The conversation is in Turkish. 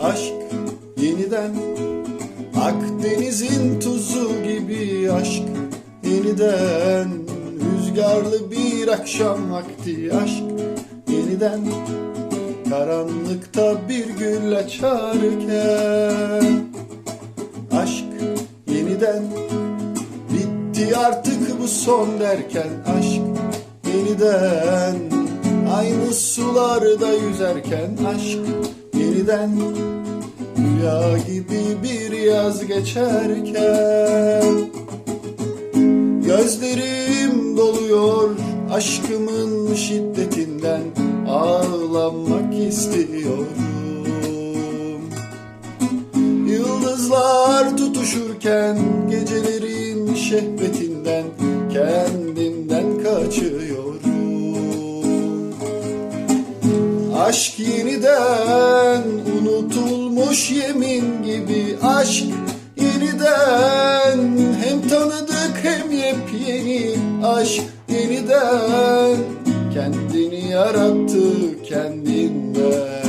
aşk yeniden Akdeniz'in tuzu gibi aşk. Yeniden Rüzgarlı bir akşam vakti. Aşk yeniden Karanlıkta bir gül açarken. Aşk yeniden Bitti artık bu son derken. Aşk yeniden Aynı sularda yüzerken. Aşk yeniden Rüya gibi bir yaz geçerken Gözlerim doluyor aşkımın şiddetinden Ağlamak istiyorum. Yıldızlar tutuşurken gecelerin şehvetinden Aşk yeniden unutulmuş yemin gibi aşk yeniden hem tanıdık hem yepyeni aşk yeniden kendini yarattı kendinden.